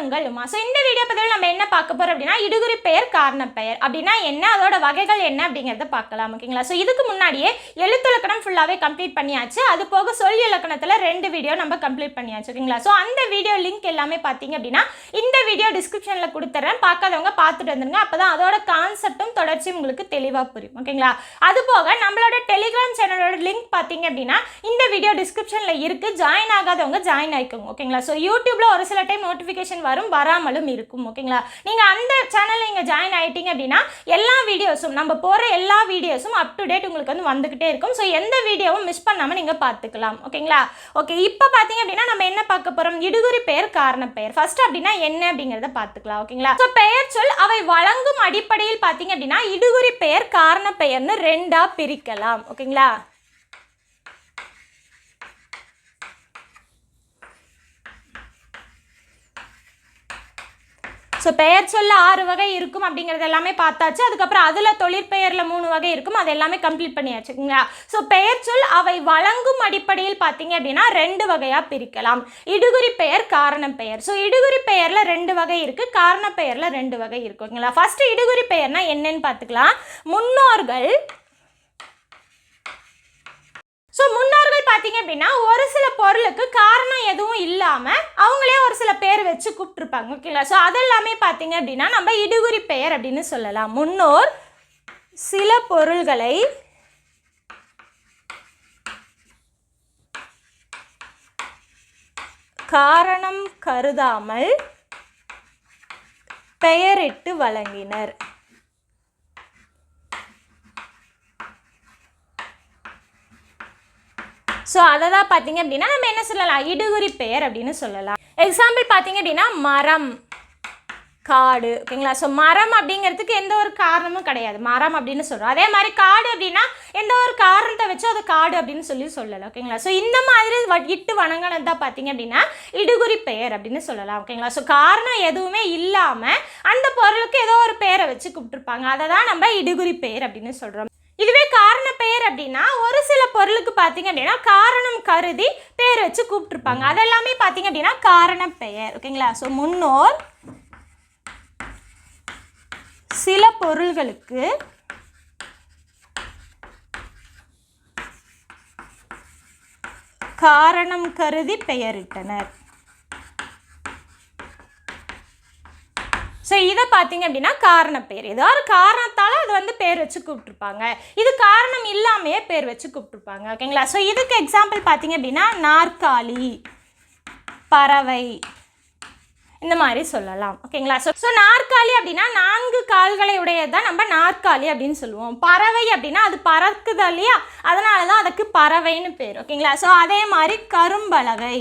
காரணங்களுமா so இந்த video பதிவில் நம்ம என்ன பார்க்க போறோம் அப்படின்னா இடுகுறி பெயர் காரண பெயர். அப்படின்னா என்ன? அதோட வகைகள் என்ன அப்படிங்கிறத பார்க்கலாம் ஓகேங்களா ஸோ இதுக்கு முன்னாடியே எழுத்துலக்கணம் ஃபுல்லாகவே கம்ப்ளீட் பண்ணியாச்சு. அது போக சொல் இலக்கணத்தில் ரெண்டு வீடியோ நம்ம கம்ப்ளீட் பண்ணியாச்சு ஓகேங்களா ஸோ அந்த வீடியோ லிங்க் எல்லாமே பார்த்தீங்க அப்படின்னா இந்த வீடியோ டிஸ்கிரிப்ஷனில் கொடுத்துட்றேன் பார்க்காதவங்க பார்த்துட்டு வந்துருங்க. அப்போ தான் அதோட கான்செப்டும் தொடர்ச்சியும் உங்களுக்கு தெளிவாக புரியும் ஓகேங்களா அது போக நம்மளோட டெலிகிராம் சேனலோட லிங்க் பார்த்தீங்க அப்படின்னா இந்த வீடியோ டிஸ்கிரிப்ஷனில் இருக்குது ஜாயின் ஆகாதவங்க ஜாயின் ஆகிக்கோங்க ஓகேங்களா ஸோ யூடியூப்ல ஒரு சில டைம் நோட்டிஃபிகேஷன் வரும் வராமலும் இருக்கும் ஓகேங்களா நீங்கள் அந்த சேனலில் நீங்கள் ஜாயின் ஆகிட்டீங்க அப்படின்னா எல்லா வீடியோஸும் நம்ம போகிற எல்லா வீடியோஸும் அப் டு டேட் உங்களுக்கு வந்து வந்துக்கிட்டே இருக்கும். ஸோ எந்த வீடியோவும் மிஸ் பண்ணாமல் நீங்கள் பார்த்துக்கலாம் ஓகேங்களா ஓகே இப்போ பார்த்தீங்க அப்படின்னா நம்ம என்ன பார்க்க போகிறோம் இடுகுறி பெயர் காரண பெயர். ஃபர்ஸ்ட் அப்படின்னா என்ன அப்படிங்கிறத பார்த்துக்கலாம் ஓகேங்களா ஸோ பெயர் சொல் அவை வழங்கும் அடிப்படையில் பார்த்தீங்க அப்படின்னா இடுகுறி பெயர் காரண பெயர்னு ரெண்டாக பிரிக்கலாம் ஓகேங்களா ஸோ பெயர் சொல்ல ஆறு வகை இருக்கும் அப்படிங்கிறது எல்லாமே பார்த்தாச்சு. அதுக்கப்புறம் அதில் தொழிற்பெயரில் மூணு வகை இருக்கும். அது எல்லாமே கம்ப்ளீட் பண்ணியாச்சுங்களா ஸோ பெயர் சொல் அவை வழங்கும் அடிப்படையில் பார்த்தீங்க அப்படின்னா ரெண்டு வகையாக பிரிக்கலாம். இடுகுறி பெயர் காரணம் பெயர். ஸோ இடுகுறி பெயரில் ரெண்டு வகை இருக்குது காரண பெயரில் ரெண்டு வகை இருக்குங்களா ஃபர்ஸ்ட் இடுகுறி பெயர்னா என்னன்னு பார்த்துக்கலாம். முன்னோர்கள் ஸோ முன்னோர்கள் பார்த்தீங்க அப்படின்னா ஒரு சில பொருளுக்கு காரணம் எதுவும் இல்லாமல் அவங்களே ஒரு சில பேர் வச்சு கூப்பிட்ருப்பாங்க ஓகேங்களா ஸோ அதெல்லாமே பார்த்தீங்க அப்படின்னா நம்ம இடுகுறி பெயர் அப்படின்னு சொல்லலாம். முன்னோர் சில பொருள்களை காரணம் கருதாமல் பெயரிட்டு வழங்கினர். ஸோ அதை தான் பார்த்தீங்க அப்படின்னா நம்ம என்ன சொல்லலாம்? இடுகுறி பெயர் அப்படின்னு சொல்லலாம். எக்ஸாம்பிள் பார்த்தீங்க அப்படின்னா மரம். காடு ஓகேங்களா? ஸோ மரம் அப்படிங்கிறதுக்கு எந்த ஒரு காரணமும் கிடையாது. மரம் அப்படின்னு சொல்கிறோம் அதே மாதிரி காடு அப்படின்னா எந்த ஒரு காரணத்தை வச்சு அது காடு அப்படின்னு சொல்லி சொல்லலாம் ஓகேங்களா? ஸோ இந்த மாதிரி இட்டு வணங்கினது தான் பார்த்தீங்க அப்படின்னா இடுகுறி பெயர் அப்படின்னு சொல்லலாம் ஓகேங்களா? ஸோ காரணம் எதுவுமே இல்லாமல் அந்த பொருளுக்கு ஏதோ ஒரு பெயரை வச்சு கூப்பிட்டுருப்பாங்க. அதை தான் நம்ம இடுகுறி பெயர் அப்படின்னு சொல்கிறோம் பெயர் அப்படின்னா ஒரு சில பொருளுக்கு பார்த்தீங்க அப்படின்னா காரணம் கருதி பேர் வச்சு கூப்பிட்டுருப்பாங்க. அதெல்லாமே பார்த்தீங்க அப்படின்னா காரண பெயர். ஓகேங்களா ஸோ முன்னோர் சில பொருள்களுக்கு காரணம் கருதி பெயரிட்டனர். இதை பார்த்தீங்க அப்படின்னா காரண பேர். ஏதோ ஒரு காரணத்தால் அது வந்து பேர் வச்சு கூப்பிட்ருப்பாங்க இது காரணம் இல்லாமையே பேர் வச்சு கூப்பிட்ருப்பாங்க ஓகேங்களா ஸோ இதுக்கு எக்ஸாம்பிள் பார்த்தீங்க அப்படின்னா நாற்காலி பறவை இந்த மாதிரி சொல்லலாம். ஓகேங்களா ஸோ ஸோ நாற்காலி அப்படின்னா நான்கு கால்களை உடையது தான் நம்ம நாற்காலி அப்படின்னு சொல்லுவோம். பறவை அப்படின்னா அது பறக்குது இல்லையா? அதனால தான் அதுக்கு பறவைன்னு பேர். ஓகேங்களா ஸோ அதே மாதிரி கரும்பலகை.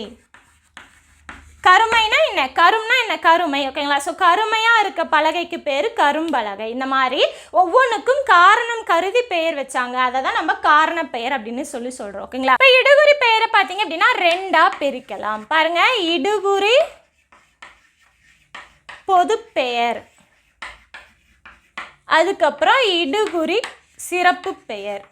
கருமைனா என்ன? கரும்னா என்ன? கருமை ஓகேங்களா ஸோ கருமையாக இருக்க பலகைக்கு பேர் கரும்பலகை. இந்த மாதிரி ஒவ்வொன்றுக்கும் காரணம் கருதி பெயர் வச்சாங்க. அதை தான் நம்ம காரண பெயர் அப்படின்னு சொல்லி சொல்கிறோம் ஓகேங்களா இப்போ இடுகுறி பெயரை பார்த்தீங்க அப்படின்னா ரெண்டாக பிரிக்கலாம். பாருங்கள் இடுகுறி பொதுப்பெயர் அதுக்கப்புறம் இடுகுறி சிறப்பு பெயர்.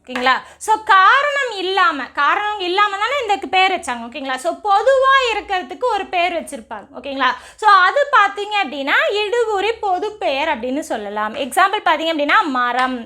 ஓகேங்களா? ஸோ காரணம் இல்லாமல் காரணம் இல்லாமல் தானே இந்த பேர் வச்சாங்க ஓகேங்களா? ஸோ பொதுவாக இருக்கிறதுக்கு ஒரு பேர் வச்சுருப்பாங்க ஓகேங்களா? ஸோ அது பார்த்தீங்க அப்படின்னா இடுகுறி பொது பெயர் அப்படின்னு சொல்லலாம். எக்ஸாம்பிள் பார்த்தீங்க அப்படின்னா மரம்.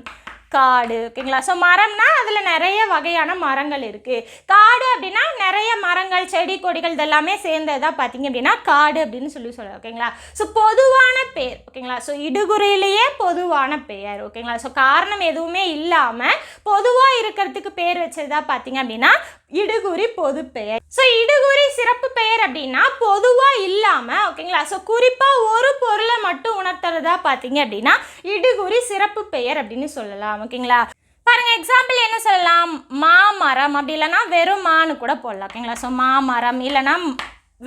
காடு ஓகேங்களா? ஸோ மரம்னா அதில் நிறைய வகையான மரங்கள் இருக்குது காடு அப்படின்னா நிறைய மரங்கள் செடி கொடிகள் இதெல்லாமே சேர்ந்ததாக பார்த்தீங்க அப்படின்னா காடு அப்படின்னு சொல்லி சொல்லலாம் ஓகேங்களா? ஸோ பொதுவான பேர் ஓகேங்களா? ஸோ இடுகுறையிலேயே பொதுவான பெயர் ஓகேங்களா? ஸோ காரணம் எதுவுமே இல்லாமல் பொதுவாக இருக்கிறதுக்கு பேர் வச்சதா பார்த்தீங்க அப்படின்னா இடுகுறி பொது பெயர். ஸோ இடுகுறி சிறப்பு பெயர் அப்படின்னா பொதுவாக இல்லாமல் ஓகேங்களா ஸோ குறிப்பாக ஒரு பொருளை மட்டும் உணர்த்துறதா பார்த்தீங்க அப்படின்னா இடுகுறி சிறப்பு பெயர் அப்படின்னு சொல்லலாம் ஓகேங்களா பாருங்க எக்ஸாம்பிள் என்ன சொல்லலாம்? மாமரம் அப்படி இல்லைன்னா வெறும் மான்னு கூட போடலாம் ஓகேங்களா ஸோ மாமரம் இல்லைன்னா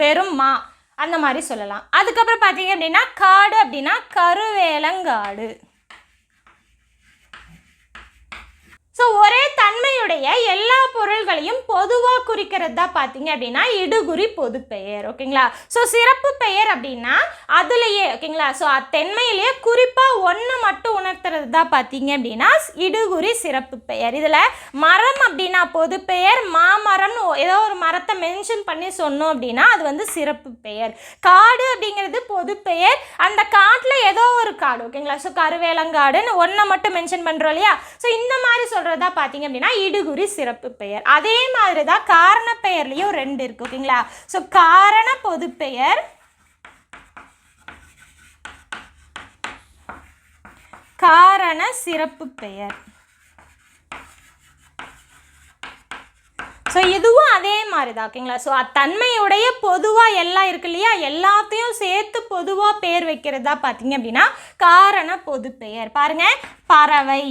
வெறும் மா அந்த மாதிரி சொல்லலாம். அதுக்கப்புறம் பார்த்தீங்க அப்படின்னா காடு அப்படின்னா கருவேலங்காடு. ஸோ ஒரே தன்மையுடைய எல்லா பொருள்களையும் பொதுவாக குறிக்கிறது தான் பார்த்தீங்க அப்படின்னா இடுகுறி பொது பெயர் ஓகேங்களா? ஸோ சிறப்பு பெயர் அப்படின்னா அதுலேயே ஓகேங்களா? ஸோ தென்மையிலேயே குறிப்பாக ஒன்று மட்டும் உணர்த்துறது தான் பார்த்தீங்க அப்படின்னா இடுகுறி சிறப்பு பெயர். இதில் மரம் அப்படின்னா பொது பெயர் மாமரம்னு ஏதோ ஒரு மரத்தை மென்ஷன் பண்ணி சொன்னோம் அப்படின்னா அது வந்து சிறப்பு பெயர். காடு அப்படிங்கிறது பொது பெயர். அந்த காட்டில் ஏதோ ஒரு காடு ஓகேங்களா? ஸோ கருவேலங்காடுன்னு ஒன்றை மட்டும் மென்ஷன் பண்ணுறோம் இல்லையா? ஸோ இந்த மாதிரி சொல்கிறதா பார்த்தீங்க அப்படின்னா இடுகுறி சிறப்பு பெயர். அதே மாதிரி தான் காரண பெயர்லேயும் ரெண்டு இருக்கு ஓகேங்களா? ஸோ காரண பொது பெயர் காரண சிறப்பு பெயர். ஸோ இதுவும் அதே மாதிரி தான் ஓகேங்களா ஸோ தன்மையுடைய பொதுவாக எல்லாம் இருக்கு இல்லையா? எல்லாத்தையும் சேர்த்து பொதுவாக பேர் வைக்கிறதா பார்த்தீங்க அப்படின்னா காரண பொது பெயர். பாருங்கள் பறவை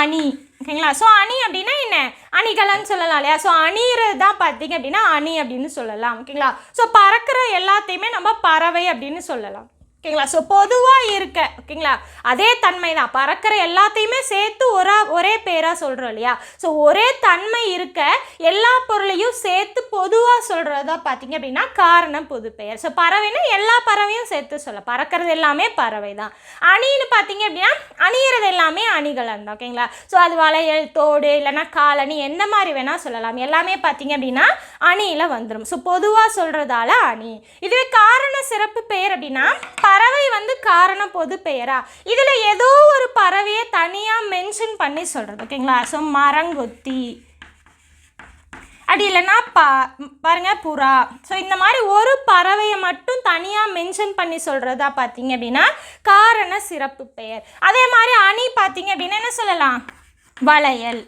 அணி. ஓகேங்களா? ஸோ அணி அப்படின்னா என்ன? அணிகலன்னு சொல்லலாம் இல்லையா? ஸோ அணிகிறது தான் பார்த்தீங்க அப்படின்னா அணி அப்படின்னு சொல்லலாம். ஓகேங்களா? ஸோ பறக்கிற எல்லாத்தையுமே நம்ம பறவை அப்படின்னு சொல்லலாம். ஓகேங்களா? ஸோ பொதுவாக இருக்க ஓகேங்களா? அதே தன்மை தான் பறக்கிற எல்லாத்தையுமே சேர்த்து ஒரா ஒரே பேராக சொல்கிறோம் இல்லையா? ஸோ ஒரே தன்மை இருக்க எல்லா பொருளையும் சேர்த்து பொதுவாக சொல்கிறதா பார்த்தீங்க அப்படின்னா காரணம் பொது பெயர். ஸோ பறவைன்னா எல்லா பறவையும் சேர்த்து சொல்ல பறக்கிறது எல்லாமே பறவை தான் அணின்னு பார்த்தீங்க அப்படின்னா அணியிறது எல்லாமே அணிகள் தான் ஓகேங்களா? ஸோ அது வளையல் தோடு இல்லைன்னா காலணி எந்த மாதிரி வேணால் சொல்லலாம். எல்லாமே பார்த்தீங்க அப்படின்னா அணியில் வந்துடும் ஸோ பொதுவாக சொல்கிறதால அணி. இதுவே காரண சிறப்பு பெயர் அப்படின்னா பறவை வந்து காரண பொது பெயரா? இதில் ஏதோ ஒரு பறவையை தனியாக மென்ஷன் பண்ணி சொல்கிறது ஓகேங்களா? ஸோ மரங்கொத்தி. அப்படி இல்லைன்னா பா பாருங்க புறா. ஸோ இந்த மாதிரி ஒரு பறவையை மட்டும் தனியாக மென்ஷன் பண்ணி சொல்கிறதா பார்த்தீங்க அப்படின்னா காரண சிறப்பு பெயர். அதே மாதிரி அணி பார்த்தீங்க அப்படின்னா என்ன சொல்லலாம்? வளையல்.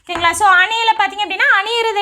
ஓகேங்களா? ஸோ அணியில் பார்த்தீங்க அப்படின்னா அணியிறது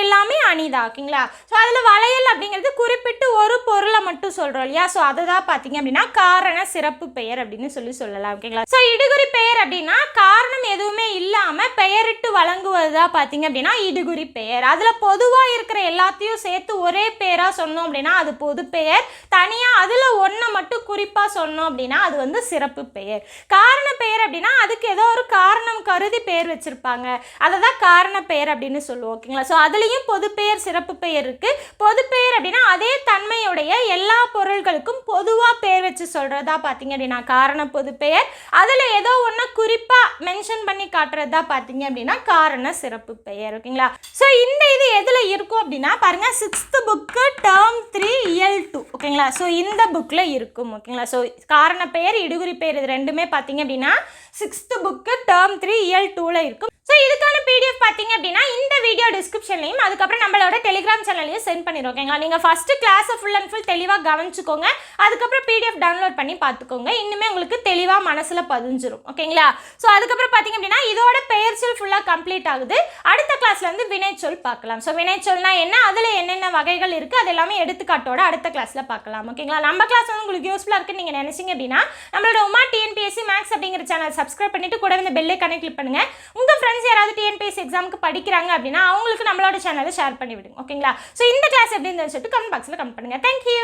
எல்லாமே ஓகேங்களா? ஸோ அதில் வளையல் அப்படிங்கிறது குறிப்பிட்டு ஒரு பொருளை மட்டும் சொல்கிறோம் இல்லையா? ஸோ அதை தான் பார்த்தீங்க அப்படின்னா காரண சிறப்பு பெயர் அப்படின்னு சொல்லி சொல்லலாம் ஓகேங்களா? ஸோ இடுகுறி பெயர் அப்படின்னா காரணம் எதுவுமே இல்லாமல் பெயரிட்டு வழங்குவது தான் பார்த்தீங்க அப்படின்னா இடுகுறி பெயர். அதில் பொதுவாக இருக்கிற எல்லாத்தையும் சேர்த்து ஒரே பெயராக சொன்னோம் அப்படின்னா அது பொது பெயர். தனியாக அதில் ஒன்றை மட்டும் குறிப்பாக சொன்னோம் அப்படின்னா அது வந்து சிறப்பு பெயர். காரண பெயர் அப்படின்னா அதுக்கு ஏதோ ஒரு காரணம் கருதி பெயர் வச்சுருப்பாங்க. அதை தான் காரண பெயர் அப்படின்னு சொல்லுவோம் ஓகேங்களா? ஸோ அதுலேயும் பொது பெயர் சிறப்பு பெயர் இருக்குது பொதுப்பெயர் அப்படின்னா அதே தன்மையுடைய எல்லா பொருள்களுக்கும் பொதுவாக பெயர் வச்சு சொல்கிறதா பார்த்தீங்க அப்படின்னா காரண பொதுப்பெயர் அதில் ஏதோ ஒன்று குறிப்பாக மென்ஷன் பண்ணி காட்டுறதா பார்த்தீங்க அப்படின்னா காரண சிறப்பு பெயர் ஓகேங்களா? ஸோ இந்த இது எதில் இருக்கும் அப்படின்னா பாருங்கள் சிக்ஸ்த்து புக்கு டேர்ம் த்ரீ இயல் டூ ஓகேங்களா? ஸோ இந்த புக்கில் இருக்கும் ஓகேங்களா? ஸோ காரண பெயர் இடுகுறி பெயர் இது ரெண்டுமே பார்த்தீங்க அப்படின்னா சிக்ஸ்த்து புக்கு டேர்ம் த்ரீ இயல் டூவில் இருக்கும். ஸோ இதுக்கான பிடிஎஃப் பார்த்தீங்க அப்படின்னா இந்த வீடியோ டிஸ்கிரிப்ஷன்லையும் அதுக்கப்புறம் நம்மளோட டெலிகிராம் சேனல்லையும் சென்ட் பண்ணிடுவோம் ஓகேங்களா நீங்கள் ஃபஸ்ட்டு கிளாஸை ஃபுல் அண்ட் ஃபுல் தெளிவாக கவனிச்சுக்கோங்க. அதுக்கப்புறம் பிடிஎஃப் டவுன்லோட் பண்ணி பார்த்துக்கோங்க. இன்னுமே உங்களுக்கு தெளிவாக மனசில் பதிஞ்சிரும் ஓகேங்களா ஸோ அதுக்கப்புறம் பார்த்தீங்க அப்படின்னா இதோட பெயர்ச்சொல் ஃபுல்லாக கம்ப்ளீட் ஆகுது. அடுத்த கிளாஸ்லேருந்து வந்து வினைச்சொல் பார்க்கலாம். ஸோ வினைச்சொல்னா என்ன? அதில் என்னென்ன வகைகள் இருக்குது அது எல்லாமே எடுத்துக்காட்டோட அடுத்த கிளாஸில் பார்க்கலாம் ஓகேங்களா நம்ம கிளாஸ் வந்து உங்களுக்கு யூஸ்ஃபுல்லாக இருக்குன்னு நீங்கள் நினச்சிங்க அப்படின்னா நம்மளோட உமா டிஎன்பிஎஸ்சி மேக்ஸ் அப்படிங்கிற சேனல் சப்ஸ்கிரைப் பண்ணிட்டு கூட இந்த பெல்லை கனெக்ட் கிளிக் பண்ணுங்க. உங்கள் ஃப்ரெண்ட்ஸ் யாராவது டிஎன்பிஎஸ் எக்ஸாமுக்கு படிக்கிறாங்க அப்படின்னா அவங்களுக்கு நம்மளோட சேனலை ஷேர் பண்ணி விடுங்க ஓகேங்களா ஸோ இந்த கிளாஸ் எப்படி இருந்துன்னு சொல்லிட்டு கமெண்ட் பாக்ஸில் கமெண்ட் பண்ணுங்க. தேங்க்யூ